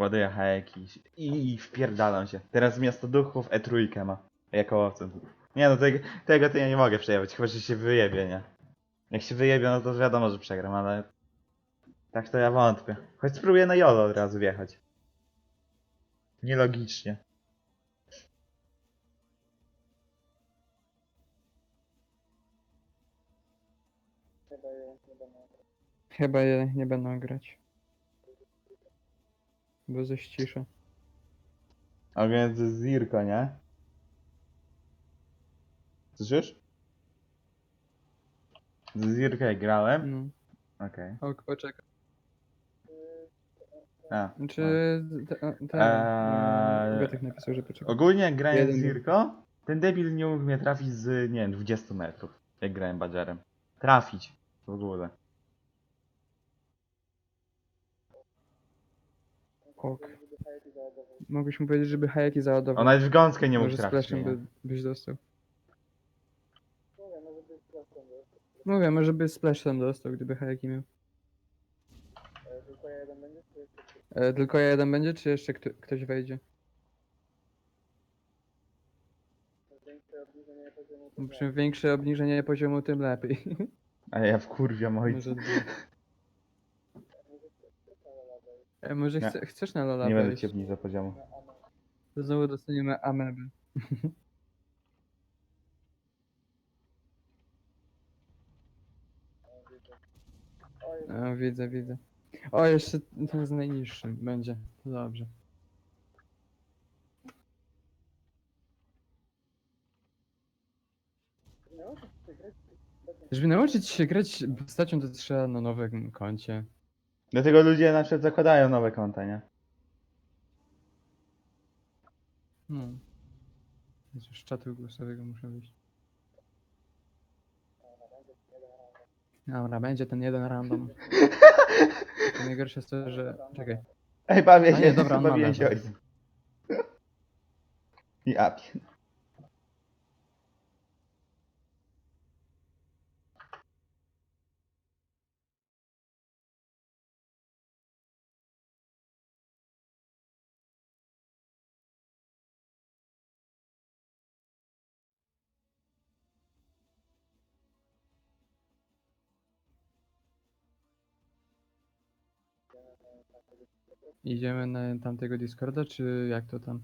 Ładuję hajeki i, wpierdalam się. Teraz miasto duchów E3 ma. Jako opcję. Nie no, tego, tego to ja nie mogę przejawić, chyba że się wyjebie, nie? Jak się wyjebie, no to wiadomo, że przegram, ale... Tak to ja wątpię. Choć spróbuję na jolo od razu wjechać. Nielogicznie. Chyba je nie będą grać. Bo ze ściszę. A więc Zirko, nie? Słyszysz? Z Zirko jak grałem. No. Okej. Ok, poczekaj. A. Czy te, te, Eee. Gotek napisał, że poczekaj. Ogólnie jak grałem z Jeden- Zirko, ten debil nie mógł mnie trafić z, nie wiem, 20 metrów. Jak grałem Badgerem. Trafić. W ogóle. Ok. Mogłeś mu powiedzieć, żeby hajeki załadował. On nawet w gąskę nie mógł Może trafić. splashem mnie. by, byś dostał. Mówię, może by splashem dostał, gdyby hajeki miał. E, tylko ja jeden będzie, czy jeszcze kto, ktoś wejdzie? Czym większe obniżenie poziomu, tym lepiej. A ja w kurwia moi. Może dwie. E, może Nie. chce, chcesz na Lola Nie będę wejść? cię obniżał poziomu. To znowu dostaniemy ameby. O, widzę, widzę. O, jeszcze ten z najniższym będzie. To Dobrze. Żeby nauczyć się grać postacią, to trzeba na nowym koncie. Dlatego ludzie na przykład zakładają nowe konta, nie? No. Jezu, Z czatu głosowego muszę wyjść. Dobra, będzie ten jeden random. To najgorsze jest to, że... Czekaj. Ej, bawię A się, nie, dobra, on ma bawiłem się lewo. ojcem. Idziemy na tamtego Discorda, czy jak to tam?